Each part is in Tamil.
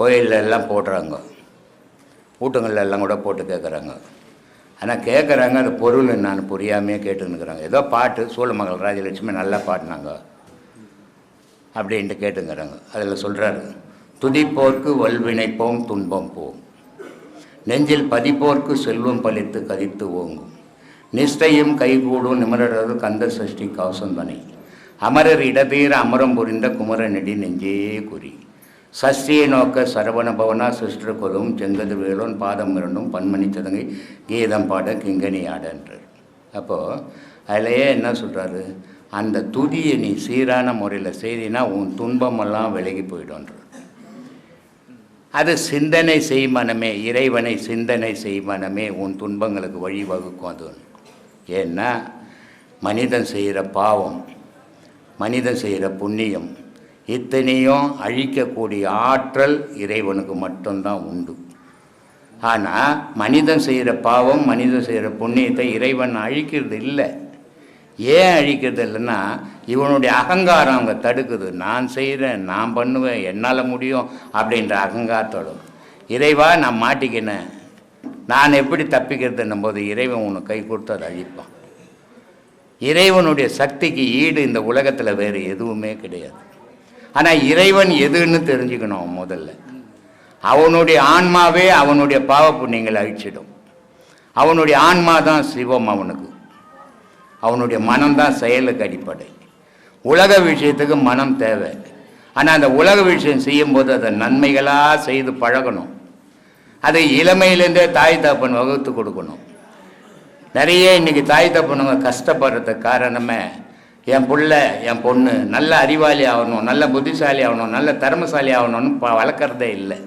கோயில்ல எல்லாம் போடுறாங்க. கூட்டங்கள்ல எல்லாம் கூட போட்டு கேட்குறாங்க. ஆனால் கேட்குறாங்க அந்த பொருள் நான் புரியாமையே கேட்டுன்னுக்குறாங்க. ஏதோ பாட்டு சூழமகள் ராஜலட்சுமி நல்லா பாடினாங்க அப்படின்ட்டு கேட்டுங்கிறாங்க அதில் சொல்கிறாரு துதிப்போர்க்கு வல்வினைப்போம் துன்பம் போம். நெஞ்சில் பதிப்போர்க்கு செல்வம் பலித்து கதித்து ஓங்கும். நிஷ்டையும் கைகூடும் நிமரது கந்த சஷ்டி கவசந்தனை அமரர் இடதீர அமரம் புரிந்த குமர நெடி நெஞ்சே குறி. சஷ்டியை நோக்க சரவண பவனா சிஸ்டர் கொலும் செங்கது வேலோன் பாதம் இரண்டும் பன்மணி சதங்கை கீதம் பாட கிங்கனி ஆடன்றார் அப்போது அதிலேயே என்ன சொல்கிறாரு அந்த துதியை நீ சீரான முறையில் செய்தினா உன் துன்பமெல்லாம் விலகி போயிடும்ன்ற. அது சிந்தனை செய்மனமே இறைவனை சிந்தனை செய்மனமே உன் துன்பங்களுக்கு வழிவகுக்கும் அது. ஏன்னா மனிதன் செய்கிற பாவம் மனிதன் செய்கிற புண்ணியம் இத்தனையும் அழிக்கக்கூடிய ஆற்றல் இறைவனுக்கு மட்டும்தான் உண்டு. ஆனால் மனிதன் செய்கிற பாவம் மனிதன் செய்கிற புண்ணியத்தை இறைவன் அழிக்கிறது இல்லை. ஏன் அழிக்கிறது இல்லைன்னா இவனுடைய அகங்காரம் அங்கே தடுக்குது. நான் செய்கிறேன் நான் பண்ணுவேன் என்னால் முடியும் அப்படின்ற அகங்காரத்தோட. இறைவா நான் மாட்டிக்கினேன். நான் எப்படி தப்பிக்கிறதுன்னும் போது இறைவன் உனக்கு கை கொடுத்து அதை அழிப்பான். இறைவனுடைய சக்திக்கு ஈடு இந்த உலகத்தில் வேறு எதுவுமே கிடையாது. ஆனால் இறைவன் எதுன்னு தெரிஞ்சுக்கணும் முதல்ல. அவனுடைய ஆன்மாவே அவனுடைய பாவ புண்ணியங்களை அழிச்சிடும். அவனுடைய ஆன்மா தான் சிவம் அவனுக்கு. அவனுடைய மனம்தான் செயலுக்கு அடிப்படை. உலக விஷயத்துக்கு மனம் தேவை. ஆனால் அந்த உலக விஷயம் செய்யும்போது அதை நன்மைகளாக செய்து பழகணும். அதை இளமையிலேருந்தே தாய் தப்பன் வகுத்து கொடுக்கணும். நிறைய இன்னைக்கு தாய் தப்பனுங்க கஷ்டப்படுறதுக்கு காரணமே என் பிள்ளை என் பொண்ணு நல்ல அறிவாளி ஆகணும் நல்ல புத்திசாலி ஆகணும் நல்ல திறமசாலி ஆகணும்னு ப வளர்க்குறதே இல்லை.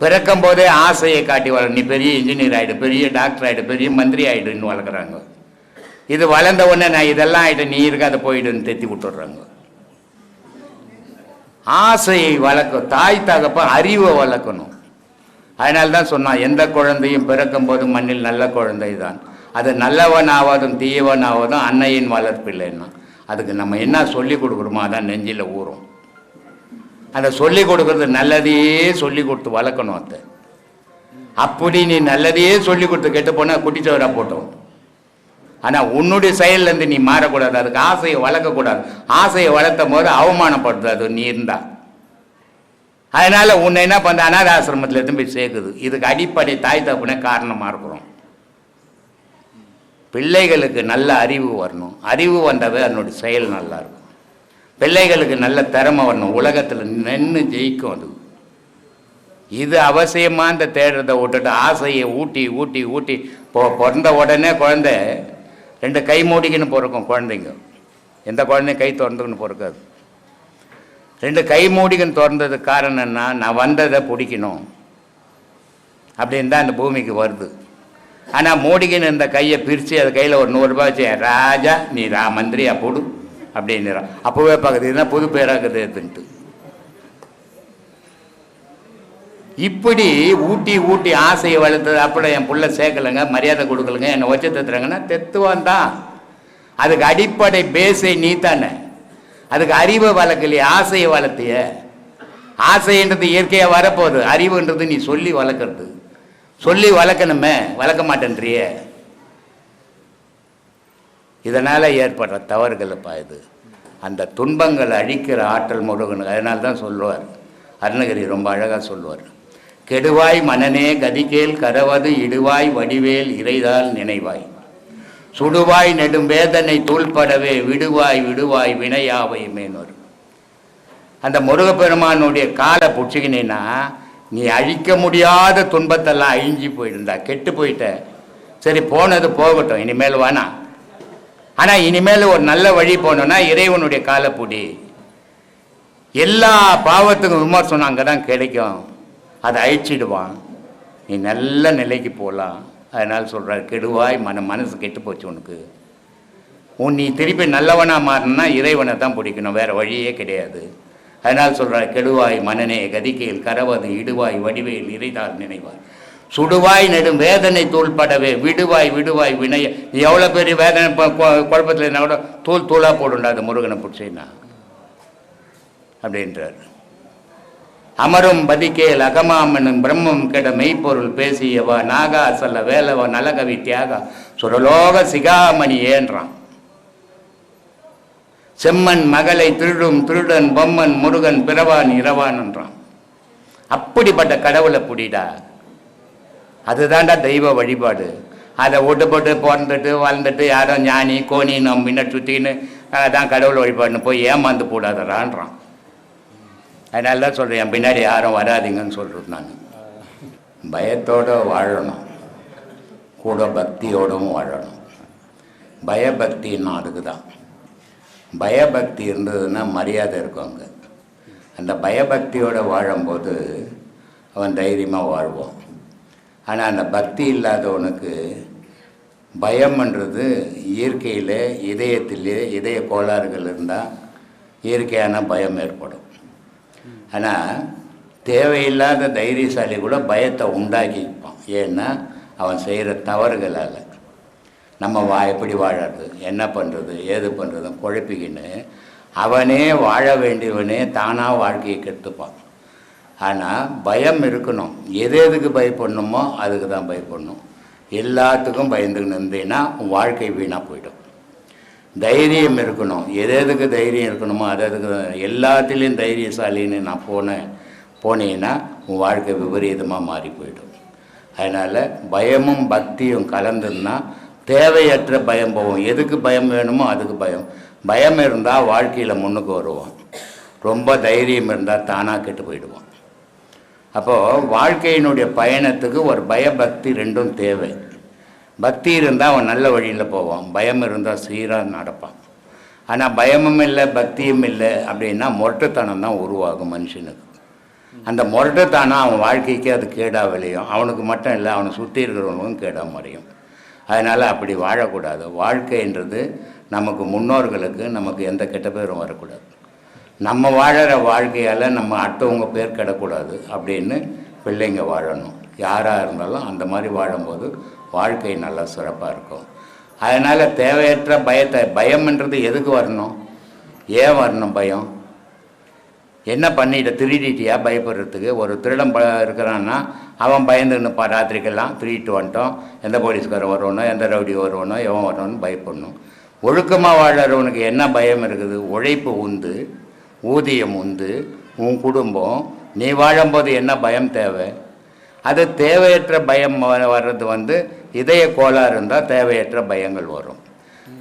பிறக்கும் போதே ஆசையை காட்டி வள நீ பெரிய இன்ஜினியர் ஆகிடு பெரிய டாக்டர் ஆகிடு பெரிய மந்திரி ஆகிடுன்னு வளர்க்குறாங்க. இது வளர்ந்த உடனே நான் இதெல்லாம் ஆகிட்டு நீ இருக்காத போயிடுன்னு தெத்தி விட்டுடுறாங்க. ஆசையை வளர்க்க தாய் தகப்ப அறிவை வளர்க்கணும். அதனால தான் சொன்னான் எந்த குழந்தையும் பிறக்கும் போது மண்ணில் நல்ல குழந்தை தான் அது நல்லவன் தீயவனாவதும் தீயவன் ஆவதும் அன்னையின் வளர்ப்பில்லைன்னா அதுக்கு நம்ம என்ன சொல்லி கொடுக்குறோமோ அதான் நெஞ்சில் ஊறும். அதை சொல்லி கொடுக்கறது நல்லதையே சொல்லி கொடுத்து வளர்க்கணும் அதை அப்படி நீ நல்லதையே சொல்லி கொடுத்து கெட்டு போனால் குட்டிச்சவரா போட்டோம். ஆனால் உன்னுடைய செயல்லேருந்து நீ மாறக்கூடாது அதுக்கு ஆசையை வளர்க்கக்கூடாது. ஆசையை வளர்த்தும் போது அவமானப்படுது அது நீ இருந்தா. அதனால உன்னை என்ன பண்ண அனாத ஆசிரமத்தில் எதுவும் போய் சேர்க்குது. இதுக்கு அடிப்படை தாய் தப்புனே காரணமாக இருக்கிறோம். பிள்ளைகளுக்கு நல்ல அறிவு வரணும். அறிவு வந்தது அதனுடைய செயல் நல்லா இருக்கும் பிள்ளைகளுக்கு நல்ல திறமை வரணும். உலகத்தில் நின்று ஜெயிக்கும் அது. இது அவசியமாக இந்த தேடுறதை விட்டுட்டு ஆசையை ஊட்டி ஊட்டி ஊட்டி. இப்போ பிறந்த உடனே குழந்தை ரெண்டு கை மூடிக்கின்னு பிறக்கும் குழந்தைங்க. எந்த குழந்தையும் கை திறந்துக்கின்னு பிறக்காது. ரெண்டு கை மூடிக்கின்னு திறந்ததுக்கு காரணம் நான் வந்ததை பிடிக்கணும். அப்படின்னு தான் இந்த பூமிக்கு வருது. ஆனால் மூடிக்கின்னு இந்த கையை பிரித்து அது கையில் ஒரு நூறுரூபா வச்சு ராஜா நீ ரா மந்திரியா போடு அப்படின்னுறான். அப்போவே பார்க்குறது இதுதான் புது பேராக்குது எடுத்துன்ட்டு இப்படி ஊட்டி ஊட்டி ஆசையை வளர்த்தது அப்படி என் புள்ள சேர்க்கலைங்க மரியாதை கொடுக்கலங்க என்னை வச்சு தத்துறாங்கன்னா தெத்துவம் தான். அதுக்கு அடிப்படை பேஸை நீ தானே. அதுக்கு அறிவை வளர்க்கலையே ஆசையை வளர்த்திய. ஆசைன்றது இயற்கையாக வரப்போகுது அறிவுன்றது நீ சொல்லி வளர்க்குறது. சொல்லி வளர்க்கணுமே வளர்க்க மாட்டேன்றியே. இதனால் ஏற்படுற தவறுகளப்பா இது. அந்த துன்பங்களை அழிக்கிற ஆற்றல் முருகனுக்கு அதனால தான் சொல்லுவார். அருணகிரி ரொம்ப அழகாக சொல்லுவார். கெடுவாய் மனநே கதிகேல் கரவது இடுவாய் வடிவேல் இறைதால் நினைவாய். சுடுவாய் நெடும் வேதனை தூள்படவே விடுவாய் விடுவாய் வினையாவை மேனோர். அந்த முருகப்பெருமானுடைய காலை பிடிச்சிக்கினா நீ அழிக்க முடியாத துன்பத்தெல்லாம் அழிஞ்சு போயிருந்தா கெட்டு போயிட்ட. சரி போனது போகட்டும் இனிமேல் வேணாம் ஆனால் இனிமேல் ஒரு நல்ல வழி போகணுன்னா இறைவனுடைய காலை எல்லா பாவத்துக்கும் விமர்சனம் அங்கே தான் கிடைக்கும். அதை அழிச்சிடுவான். நீ நல்ல நிலைக்கு போகலாம். அதனால் சொல்கிறார் கெடுவாய் மன மனசு கெட்டு போச்சு உனக்கு. உன் நீ திருப்பி நல்லவனாக மாறினா இறைவனை தான் பிடிக்கணும். வேறு வழியே கிடையாது. அதனால் சொல்கிறார் கெடுவாய் மனநே கதிக்கையில் கரவது இடுவாய் வடிவேல் இறைதால் நினைவாய் சுடுவாய் நெடும் வேதனை தூள்படவே விடுவாய் விடுவாய் வினைய நீ எவ்வளோ பெரிய வேதனை குழப்பத்தில் இருந்தால் கூட தூள் தூளாக போடுண்டா அது முருகனை பிடிச்சின்னா அப்படின்றார். அமரும் பதிக்கேல் அகமாமனும் பிரம்மம் கெட மெய்ப்பொருள் பேசியவா நாகா சொல்ல வேலவா நலகவி தியாகா சுரலோக சிகாமணி ஏன்றான் செம்மன் மகளை திருடும் திருடன் பொம்மன் முருகன் பிறவான் இரவான் என்றான். அப்படிப்பட்ட கடவுளை புடிடா. அதுதான்டா தெய்வ வழிபாடு. அதை ஓட்டு போட்டு பிறந்துட்டு வளர்ந்துட்டு யாரோ ஞானி கோணி நம்ம முன்ன சுற்றின்னு அதான் கடவுள் வழிபாடுன்னு போய் ஏமாந்து போடாதடான்றான். அதனால தான் சொல்கிறேன் என் பின்னாடி யாரும் வராதீங்கன்னு சொல்கிறது நான். பயத்தோடு வாழணும். கூட பக்தியோடவும் வாழணும். பயபக்தின்னு அதுக்கு தான் பயபக்தி இருந்ததுன்னா மரியாதை இருக்கும் அங்கே. அந்த பயபக்தியோடு வாழும்போது அவன் தைரியமாக வாழ்வான். ஆனால் அந்த பக்தி இல்லாதவனுக்கு பயம்ன்றது இயற்கையில் இதயத்திலே இதய கோளாறுகள் இருந்தால் இயற்கையான பயம் ஏற்படும். ஆனால் தேவையில்லாத தைரியசாலி கூட பயத்தை உண்டாக்கிப்பான். ஏன்னா அவன் செய்கிற தவறுகளால். நம்ம வா எப்படி வாழறது? என்ன பண்ணுறது ஏது பண்ணுறது குழப்பிக்கின்னு அவனே வாழ வேண்டியவனே தானாக வாழ்க்கையை கெடுத்துப்பான். ஆனால் பயம் இருக்கணும். எது எதுக்கு பயப்படணுமோ அதுக்கு தான் பயப்படணும். எல்லாத்துக்கும் பயந்துக்கின்னு இருந்தீங்கன்னா உன் வாழ்க்கை வீணாக போயிடும். தைரியம் இருக்கணும். எது எதுக்கு தைரியம் இருக்கணுமோ அது அதுக்கு எல்லாத்துலேயும் தைரியசாலின்னு நான் போனேன் போனீங்கன்னா உன் வாழ்க்கை விபரீதமாக மாறி போயிடும். அதனால் பயமும் பக்தியும் கலந்துன்னா தேவையற்ற பயம் போகும். எதுக்கு பயம் வேணுமோ அதுக்கு பயம். பயம் இருந்தால் வாழ்க்கையில் முன்னுக்கு வருவான் ரொம்ப தைரியம் இருந்தால் தானாக கெட்டு போயிடுவான் அப்போது வாழ்க்கையினுடைய பயணத்துக்கு ஒரு பயபக்தி ரெண்டும் தேவை. பக்தி இருந்தால் அவன் நல்ல வழியில் போவான். பயம் இருந்தால் சீராக நடப்பான். ஆனால் பயமும் இல்லை பக்தியும் இல்லை அப்படின்னா முரட்டுத்தனம் தான் உருவாகும் மனுஷனுக்கு. அந்த முரட்டுத்தனம் அவன் வாழ்க்கைக்கு அது கேடாக விளையும். அவனுக்கு மட்டும் இல்லை அவனை சுற்றி இருக்கிறவனுக்கும் கேடாக மறையும். அதனால் அப்படி வாழக்கூடாது. வாழ்க்கைன்றது நமக்கு முன்னோர்களுக்கு நமக்கு எந்த கெட்ட பேரும் வரக்கூடாது. நம்ம வாழற வாழ்க்கையால் நம்ம அடுத்தவங்க பேர் கிடக்கூடாது அப்படின்னு பிள்ளைங்க வாழணும். யாராக இருந்தாலும் அந்த மாதிரி வாழும்போது வாழ்க்கை நல்லா சிறப்பாக இருக்கும். அதனால் தேவையற்ற பயத்தை பயம்ன்றது எதுக்கு வரணும்? ஏன் வரணும் பயம்? என்ன பண்ணிட்ட திருடிட்டியா? பயப்படுறதுக்கு ஒரு திருடம் ப இருக்கிறான்னா அவன் பயந்துன்னுப்பா ராத்திரிக்கெல்லாம் திருட்டு வந்துட்டோம் எந்த போலீஸ்காரன் வருவனோ எந்த ரவுடி வருவனோ எவன் வரணும்னு பயப்படணும். ஒழுக்கமாக வாழறவனுக்கு என்ன பயம் இருக்குது? உழைப்பு உந்து ஊதியம் உந்து உன் குடும்பம். நீ வாழும்போது என்ன பயம் தேவை? அது தேவையற்ற பயம் வ- வர்றது வந்து இதய கோளாறு இருந்தால் தேவையற்ற பயங்கள் வரும்.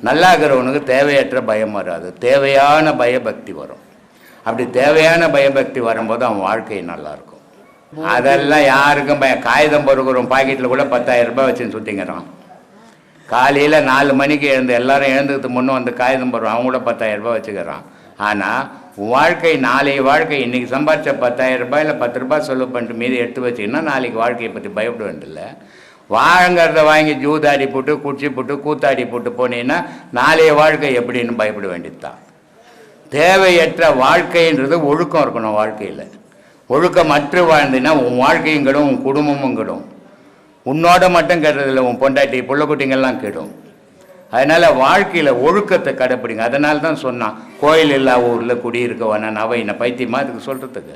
நல்லா இருக்கிறவனுக்கு தேவையற்ற பயம் வராது. தேவையான பயபக்தி வரும். அப்படி தேவையான பயபக்தி வரும்போது அவன் வாழ்க்கை நல்லாயிருக்கும். அதெல்லாம் யாருக்கும் பய காகிதம் பொறுக்கிறோம் பாக்கெட்டில் கூட பத்தாயிரம் ரூபாய் வச்சுன்னு சுற்றிங்கிறான் காலையில் நாலு மணிக்கு எழுந்து எல்லாரும் எழுந்ததுக்கு முன்னே வந்து காகிதம் போடுறோம் அவங்க கூட பத்தாயிரம் ரூபாய் வச்சுக்கிறோம் ஆனால் வாழ்க்கை நாளைய வாழ்க்கை இன்றைக்கி சம்பாதிச்ச பத்தாயிரம் ரூபாய் இல்லை பத்து ரூபாய் செலவு பண்ணிட்டு மீதி எடுத்து வச்சிங்கன்னா நாளைக்கு வாழ்க்கையை பற்றி பயப்பட வேண்டியதில்லை. வாழங்கிறத வாங்கி ஜூதாடி போட்டு குச்சி போட்டு கூத்தாடி போட்டு போனீங்கன்னா நாளைய வாழ்க்கை எப்படின்னு பயப்பட வேண்டியது தான் தேவையற்ற வாழ்க்கைன்றது ஒழுக்கம் இருக்கணும் வாழ்க்கையில். ஒழுக்கமற்று வாழ்ந்தீங்கன்னா உன் வாழ்க்கையும் கெடும் உன் குடும்பமும் கெடும். உன்னோட மட்டும் கெடுறதில்ல உன் பொண்டாட்டி புள்ள குட்டிங்கள்லாம் கெடும். அதனால் வாழ்க்கையில் ஒழுக்கத்தை கடைப்பிடிங்க. அதனால தான் சொன்னான் கோயில் இல்லா ஊரில் குடியிருக்க வேணாம் அவை என்ன பைத்தியமா அதுக்கு சொல்கிறதுக்கு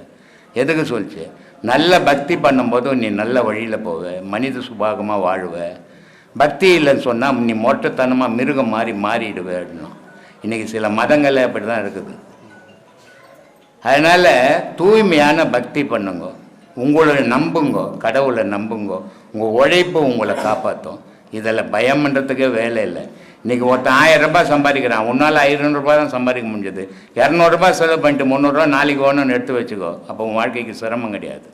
எதுக்கு சொல்லிச்சு? நல்ல பக்தி பண்ணும்போது நீ நல்ல வழியில் போவ மனித சுபாகமாக வாழுவ. பக்தி இல்லைன்னு சொன்னால் நீ மொட்டைத்தனமாக மிருகம் மாறி மாறிடுவே அப்படின்னா இன்றைக்கி சில மதங்கள் அப்படி தான் இருக்குது. அதனால் தூய்மையான பக்தி பண்ணுங்க. உங்களை நம்புங்க கடவுளை நம்புங்க. உங்கள் உழைப்பு உங்களை காப்பாற்றும் இதில் பயம்ன்றதுக்கே வேலை இல்லை. இன்றைக்கி ஒருத்தன் ஆயிரம் ரூபாய் சம்பாதிக்கிறான். உன்னால் ஐநூறுரூபா தான் சம்பாதிக்க முடிஞ்சது. இரநூறுபா செலவு பண்ணிட்டு முந்நூறுரூவா நாளைக்கு ஒன்று எடுத்து வச்சுக்கோ. அப்போ உன் வாழ்க்கைக்கு சிரமம் கிடையாது.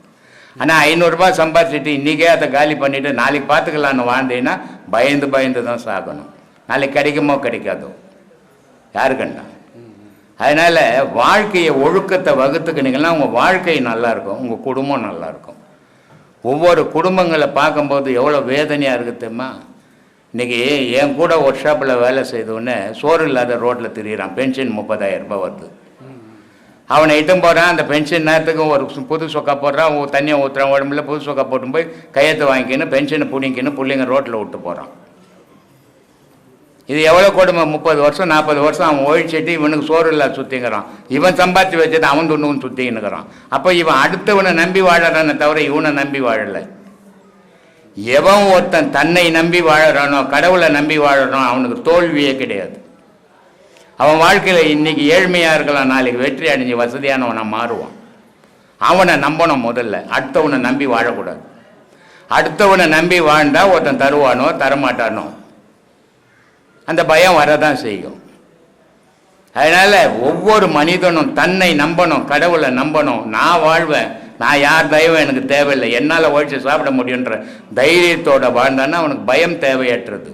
ஆனால் ஐநூறுரூபா சம்பாதிச்சிட்டு இன்றைக்கே அதை காலி பண்ணிவிட்டு நாளைக்கு பார்த்துக்கலான்னு வாழ்ந்தீங்கன்னா பயந்து பயந்து தான் சாகணும். நாளைக்கு கிடைக்குமோ கிடைக்காதோ. யாரு கண்டா? அதனால் வாழ்க்கையை ஒழுக்கத்தை வகுத்துக்கினீங்கன்னா உங்கள் வாழ்க்கை நல்லாயிருக்கும் உங்கள் குடும்பம் நல்லா இருக்கும் ஒவ்வொரு குடும்பங்களை பார்க்கும்போது எவ்வளோ வேதனையாக இருக்குது தெரியுமா? இன்றைக்கி என் கூட ஒர்க் ஷாப்பில் வேலை செய்தோடனே சோறு இல்லாத ரோட்டில் திரியிறான் பென்ஷன் முப்பதாயிரம் ரூபாய் வருது. அவனை இட்டும் போகிறான் அந்த பென்ஷன் நேரத்துக்கு ஒரு புது சொக்கா போடுறான் தண்ணியை ஊற்றுறான் உடம்புல புது சொக்கா போட்டு போய் கையத்தை வாங்கிக்கின்னு பென்ஷனை பிடிங்கின்னு பிள்ளைங்க ரோட்டில் விட்டு போகிறான் இது எவ்வளோ கொடுமை? முப்பது வருஷம் நாற்பது வருஷம் அவன் ஒழிச்சிட்டு இவனுக்கு சோறு இல்லை சுற்றிங்கிறான் இவன் சம்பாதிச்சு வச்சது அவன் துண்ணுன்னு சுற்றின்னுக்கிறான் அப்போ இவன் அடுத்தவனை நம்பி வாழறானே தவிர இவனை நம்பி வாழலை. எவன் ஒருத்தன் தன்னை நம்பி வாழறானோ கடவுளை நம்பி வாழறானோ அவனுக்கு தோல்வியே கிடையாது. அவன் வாழ்க்கையில் இன்னைக்கு ஏழ்மையாக இருக்கலாம் நாளைக்கு வெற்றி அடைஞ்சு வசதியானவனை மாறுவான். அவனை நம்பணும் முதல்ல. அடுத்தவனை நம்பி வாழக்கூடாது. அடுத்தவனை நம்பி வாழ்ந்தால் ஒருத்தன் தருவானோ தரமாட்டானோ அந்த பயம் வரதான் செய்யும். அதனால ஒவ்வொரு மனிதனும் தன்னை நம்பணும் கடவுளை நம்பணும். நான் வாழ்வேன் நான் யார் தயவும் எனக்கு தேவையில்லை. என்னால் உழைச்சி சாப்பிட முடியுன்ற தைரியத்தோட வாழ்ந்தான்னா அவனுக்கு பயம் தேவையற்றது.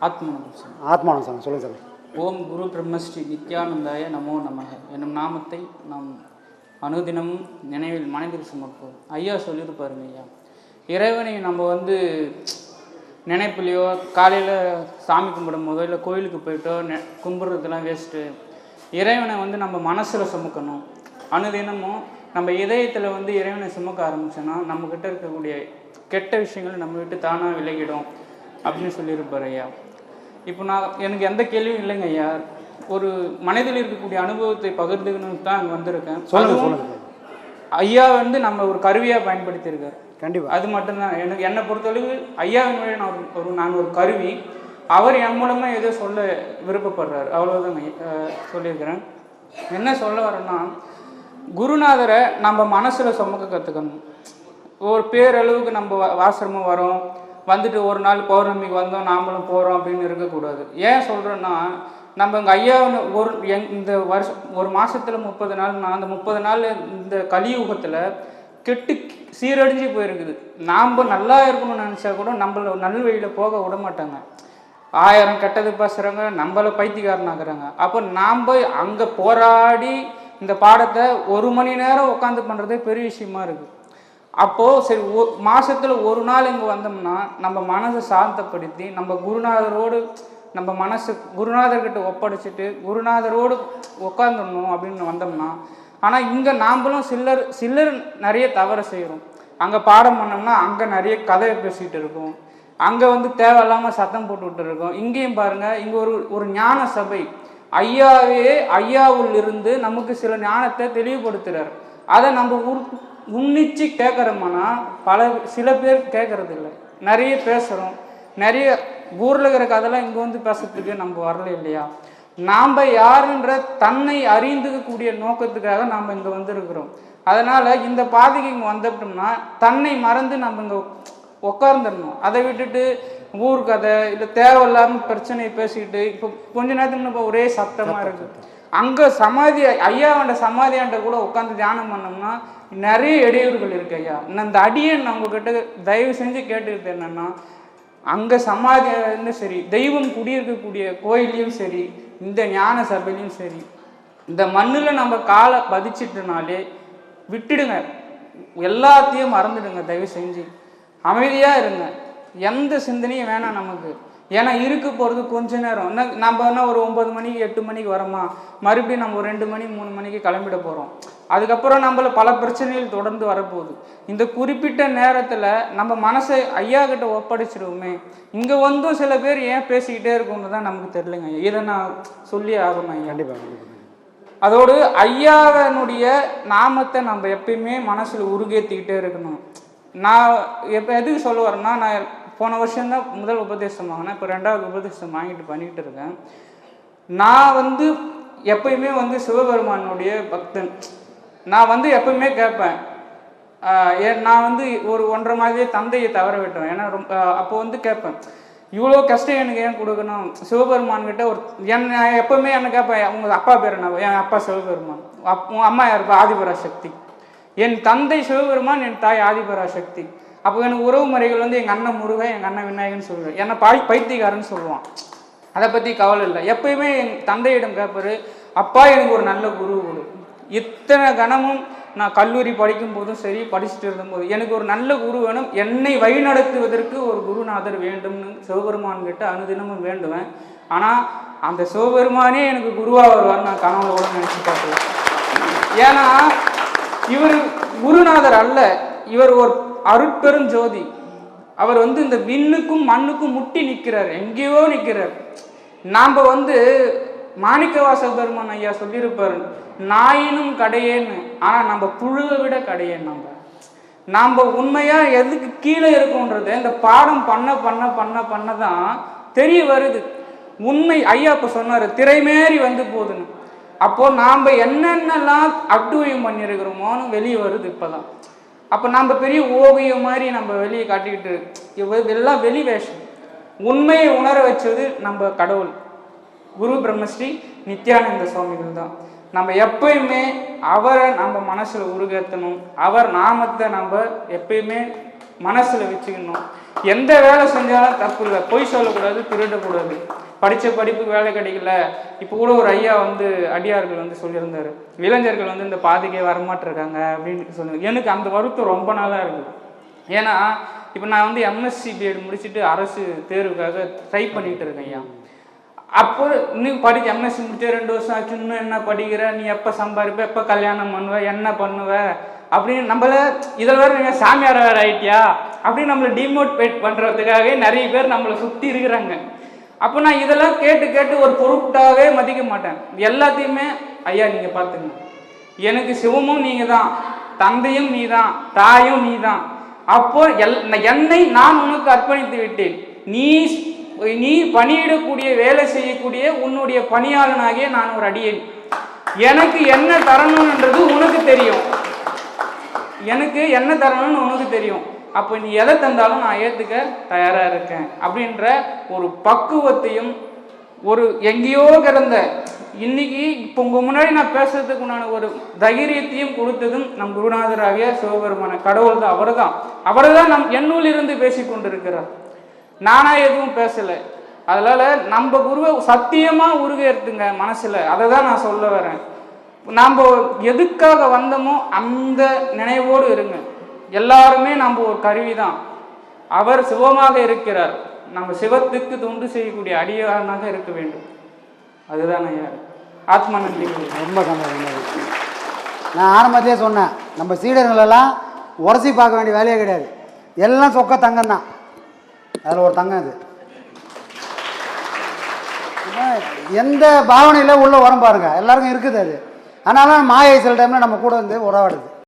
சார் ஆத்மானம் சாமி சொல்லுங்க சாமி. ஓம் குரு பிரம்மஸ்ரீ நித்யானந்தாய நமோ நமக. என்னும் நாமத்தை நாம் அனுதினமும் நினைவில் மனதில் சுமப்போம். ஐயா சொல்லியிருப்பாருங்க ஐயா. இறைவனை நம்ம வந்து நினைப்புலையோ காலையில் சாமி கும்பிடும் போதோ இல்லை கோயிலுக்கு போயிட்டோ நெ கும்பிட்றதுலாம் வேஸ்ட்டு இறைவனை வந்து நம்ம மனசில் சுமக்கணும். அனுதினமும் நம்ம இதயத்தில் வந்து இறைவனை சுமக்க ஆரம்பிச்சோன்னா நம்மக்கிட்ட இருக்கக்கூடிய கெட்ட விஷயங்கள் நம்ம விட்டு தானாக விலகிடும் அப்படின்னு சொல்லியிருப்பார் ஐயா. இப்போ நான் எனக்கு எந்த கேள்வியும் இல்லைங்க ஐயா. ஒரு மனதில் இருக்கக்கூடிய அனுபவத்தை பகிர்ந்துக்கணும் தான் அங்கே வந்திருக்கேன். சொல்லுங்க அதுவும் சொல்லுங்க. ஐயா வந்து நம்ம ஒரு கருவியாக பயன்படுத்தியிருக்காரு. கண்டிப்பா. அது மட்டும்தான் எனக்கு என்னை பொறுத்தளவு ஐயாவின் வழி நான் ஒரு- நான் ஒரு கருவி. அவர் என் மூலமாக ஏதோ சொல்ல விருப்பப்படுறாரு. அவ்வளோதாங்க அஹ், சொல்லியிருக்கிறேன். என்ன சொல்ல வரேன்னா குருநாதரை நம்ம மனசில் சுமக்க கற்றுக்கணும் ஒரு பேரளவுக்கு நம்ம வா- ஆசிரமம் வரோம். வந்துட்டு ஒரு நாள் பௌர்ணமிக்கு வந்தோம் நாமளும் போகிறோம் அப்படின்னு இருக்கக்கூடாது. ஏன் சொல்கிறேன்னா நம்ம இங்கே ஐயா ஒரு எங் இந்த வருஷம் ஒரு மாதத்தில் முப்பது நாள்னா அந்த முப்பது நாள் இந்த கலியுகத்தில் கெட்டு சீரடிஞ்சு போயிருக்குது. நாம் நல்லா இருக்கணும்னு நினச்சா கூட நம்மள நல்வழியில் போக விட மாட்டாங்க. ஆயிரம் கெட்டது பேசுகிறாங்க நம்மள பைத்தியக்காரனாக்குறாங்க. அப்போ நாம் அங்கே போராடி இந்த பாடத்தை ஒரு மணி நேரம் உட்காந்து பண்ணுறதே பெரிய விஷயமா இருக்குது அப்போது சரி ஒ மாதத்தில் ஒரு நாள் இங்கே வந்தோம்னா நம்ம மனதை சாந்தப்படுத்தி நம்ம குருநாதரோடு நம்ம மனசு குருநாதர்கிட்ட ஒப்படைச்சிட்டு குருநாதரோடு உட்காந்துடணும் அப்படின்னு வந்தோம்னா ஆனால் இங்கே நாம்பளும் சில்லர் சில்லர் நிறைய தவறு செய்கிறோம் அங்கே பாடம் பண்ணோம்னா அங்கே நிறைய கதையை பேசிகிட்டு இருக்கோம். அங்கே வந்து தேவையில்லாமல் சத்தம் போட்டுக்கிட்டு இருக்கோம். இங்கேயும் பாருங்கள் இங்கே ஒரு ஒரு ஞான சபை. ஐயாவே ஐயாவுள் இருந்து நமக்கு சில ஞானத்தை தெளிவுபடுத்துகிறார் அதை நம்ம உர் உன்னிச்சு கேட்குறோம்னா பல சில பேர் கேட்கறது இல்லை நிறைய பேசுகிறோம் நிறைய ஊரில் இருக்கிற கதைலாம் இங்கே வந்து பேசுறதுக்கு நம்ம வரல இல்லையா? நாம் யாருன்ற தன்னை அறிந்துக்கக்கூடிய நோக்கத்துக்காக நாம் இங்கே வந்திருக்கிறோம். அதனால் இந்த பாதைக்கு இங்கே வந்துட்டோம்னா தன்னை மறந்து நம்ம இங்கே உட்கார்ந்துடணும் அதை விட்டுட்டு ஊர் கதை இல்லை தேவையில்லாமல் பிரச்சனையை பேசிக்கிட்டு இப்போ கொஞ்ச நேரத்துக்கு இப்போ ஒரே சத்தமாக இருக்குது அங்கே சமாதி ஐயாவோட சமாதியாண்ட கூட உட்காந்து தியானம் பண்ணோம்னா நிறைய இடையூறுகள் இருக்கு ஐயா. இந்த அடியை நான் உங்ககிட்ட தயவு செஞ்சு கேட்டுக்கிட்டு என்னன்னா அங்கே சமாதியும் சரி தெய்வம் குடியிருக்கக்கூடிய கோயிலையும் சரி இந்த ஞான சபையிலையும் சரி இந்த மண்ணில் நம்ம காலை பதிச்சிட்டனாலே விட்டுடுங்க. எல்லாத்தையும் மறந்துடுங்க. தயவு செஞ்சு அமைதியாக இருங்க. எந்த சிந்தனையும் வேணாம் நமக்கு. ஏன்னா இருக்க போகிறது கொஞ்ச நேரம். என்ன நம்ம என்ன ஒரு ஒம்பது மணிக்கு எட்டு மணிக்கு வரோமா? மறுபடியும் நம்ம ஒரு ரெண்டு மணி மூணு மணிக்கு கிளம்பிட போகிறோம் அதுக்கப்புறம் நம்மள பல பிரச்சனைகள் தொடர்ந்து வரப்போகுது. இந்த குறிப்பிட்ட நேரத்தில் நம்ம மனசை ஐயா கிட்ட ஒப்படைச்சிடுவோமே இங்கே வந்தும் சில பேர் ஏன் பேசிக்கிட்டே இருக்கோங்க தான் நமக்கு தெரிலங்க இதை நான் சொல்லி ஆகணும் ஐயா. கண்டிப்பா கண்டிப்பா. அதோடு ஐயாவனுடைய நாமத்தை நம்ம எப்பயுமே மனசில் உருகேற்றிக்கிட்டே இருக்கணும். நான் எப்போ எதுக்கு சொல்ல வரேன்னா நான் போன வருஷம்தான் முதல் உபதேசம் வாங்கினேன். இப்போ ரெண்டாவது உபதேசம் வாங்கிட்டு பண்ணிகிட்டு இருக்கேன். நான் வந்து எப்பயுமே வந்து சிவபெருமானுடைய பக்தன். நான் வந்து எப்பவுமே கேட்பேன். நான் வந்து ஒரு ஒன்றரை மாதிரியே தந்தையை தவற விட்டேன் ஏன்னா ரொம்ப அப்போ வந்து கேட்பேன். இவ்வளோ கஷ்டம் எனக்கு ஏன் கொடுக்கணும்? சிவபெருமான் கிட்ட ஒரு என் எப்போவுமே எப்பவுமே என்ன கேட்பேன் உங்க அப்பா பேர் என்ன? என் அப்பா சிவபெருமான். அப் உன் அம்மா யாருப்பா ஆதிபராசக்தி. என் தந்தை சிவபெருமான் என் தாய் ஆதிபராசக்தி. அப்போ எனக்கு உறவு முறைகள் வந்து எங்கள் அண்ணன் முருகன் எங்கள் அண்ணன் விநாயகன் சொல்லுவேன் என்ன பாய் பைத்தியக்காரன்னு சொல்லுவான். அதை பற்றி கவலை இல்லை. எப்பயுமே என் தந்தையிடம் கேட்பாரு அப்பா எனக்கு ஒரு நல்ல குரு கொடு. இத்தனை கணமும் நான் கல்லூரி படிக்கும் போதும் சரி படிச்சுட்டு இருந்தபோது எனக்கு ஒரு நல்ல குரு வேணும். என்னை வழிநடத்துவதற்கு ஒரு குருநாதர் வேண்டும்னு சிவபெருமான் கிட்ட அனுதினமும் வேண்டுவேன். ஆனால் அந்த சிவபெருமானே எனக்கு குருவாக வருவார் நான் கனவுல கூட நினச்சி பார்க்குறேன் ஏன்னா இவர் குருநாதர் அல்ல. இவர் ஒரு அருட்பெரும் ஜோதி. அவர் வந்து இந்த விண்ணுக்கும் மண்ணுக்கும் முட்டி நிற்கிறார். எங்கேயோ நிற்கிறார். நாம் வந்து மாணிக்கவாச பெருமான் ஐயா சொல்லியிருப்பார் நாயினும் கடையேன்னு. ஆனால் நம்ம புழுவை விட கடையேன் நம்ம. நாம் உண்மையாக எதுக்கு கீழே இருக்கோன்றது இந்த பாடம் பண்ண பண்ண பண்ண பண்ண தான் தெரிய வருது. உண்மை ஐயா இப்போ சொன்னார் திரைமேறி வந்து போகுதுன்னு. அப்போ நாம் என்னென்னலாம் அட்டுவயம் பண்ணியிருக்கிறோமோன்னு வெளியே வருது இப்போதான். அப்போ நம்ம பெரிய ஓவியம் மாதிரி நம்ம வெளியே காட்டிக்கிட்டு இவ- இதெல்லாம் வெளி வேஷம் உண்மையை உணர வச்சது நம்ம கடவுள். குரு பிரம்மஸ்ரீ நித்யானந்த சுவாமிகள் தான். நம்ம எப்பயுமே அவரை நம்ம மனசில் உருகேற்றணும் அவர் நாமத்தை நம்ம எப்பயுமே மனசில் வச்சுக்கணும். எந்த வேலை செஞ்சாலும் தப்பு இல்லை. பொய் சொல்லக்கூடாது திருடக்கூடாது. படித்த படிப்புக்கு வேலை கிடைக்கல. இப்போ கூட ஒரு ஐயா வந்து அடியார்கள் வந்து சொல்லியிருந்தாரு. இளைஞர்கள் வந்து இந்த பாதிக்கே வரமாட்டிருக்காங்க அப்படின்னு சொல்லுங்க எனக்கு அந்த வருத்தம் ரொம்ப நாளாக இருக்குது ஏன்னா இப்போ நான் வந்து எம்எஸ்சி பிஎட் முடிச்சுட்டு அரசு தேர்வுக்காக ட்ரை பண்ணிகிட்டு இருக்கேன் ஐயா. அப்போ நீ படிக்க எம்எஸ்சி முடிச்ச ரெண்டு வருஷம் ஆச்சு இன்னும் என்ன படிக்கிற? நீ எப்போ சம்பாதிப்ப எப்போ கல்யாணம் பண்ணுவ என்ன பண்ணுவ? அப்படின்னு நம்மள இதில் வேற நீங்கள் சாமியார் வேறு ஆயிட்டியா? அப்படின்னு நம்மளை டிமோட்டிவேட் பண்ணுறதுக்காகவே நிறைய பேர் நம்மளை சுற்றி இருக்கிறாங்க. அப்போ நான் இதெல்லாம் கேட்டு கேட்டு ஒரு பொருட்டாகவே மதிக்க மாட்டேன். எல்லாத்தையுமே ஐயா நீங்கள் பார்த்துங்க எனக்கு சிவமும் நீங்கள் தான் தந்தையும் நீ தான் தாயும் நீ தான் அப்போ எல் என்னை நான் உனக்கு அர்ப்பணித்து விட்டேன். நீ நீ பணியிடக்கூடிய வேலை செய்யக்கூடிய உன்னுடைய பணியாளனாகிய நான் ஒரு அடியேன். எனக்கு என்ன தரணும்ன்றது உனக்கு தெரியும். எனக்கு என்ன தரணும்னு உனக்கு தெரியும். அப்போ நீ எதை தந்தாலும் நான் ஏற்றுக்க தயாராக இருக்கேன். அப்படின்ற ஒரு பக்குவத்தையும் ஒரு எங்கேயோ கிடந்த இன்னைக்கு இப்போ உங்கள் முன்னாடி நான் பேசுறதுக்கு உண்டான ஒரு தைரியத்தையும் கொடுத்ததும் நம் குருநாதராகிய சிவபெருமான கடவுள் தான் அவர் தான் அவர் தான் நம் என்னுள் இருந்து பேசி கொண்டிருக்கிறார் நானா எதுவும் பேசலை. அதனால் நம்ம குருவை சத்தியமாக உருகேற்றுங்க மனசில். அதை தான் நான் சொல்ல வரேன். நாம் எதுக்காக வந்தோமோ அந்த நினைவோடு இருங்க. எல்லாருமே நம்ம ஒரு கருவி தான் அவர் சிவமாக இருக்கிறார். நம்ம சிவத்துக்கு தொண்டு செய்யக்கூடிய அடியானாக இருக்க வேண்டும். அதுதான் ஐயா ஆத்ம நன்றி. ரொம்ப சந்தோஷம். நான் ஆரம்பத்திலே சொன்னேன் நம்ம சீடர்களெல்லாம் உரசி பார்க்க வேண்டிய வேலையே கிடையாது. எல்லாம் சொக்க தங்கம் தான் அதில் ஒரு தங்கம் இது. எந்த பாவனையில் உள்ளே வரும் பாருங்கள் எல்லாருக்கும் இருக்குது அது. ஆனாலும் மாயை சில டைமில் நம்ம கூட வந்து உறவாடுது.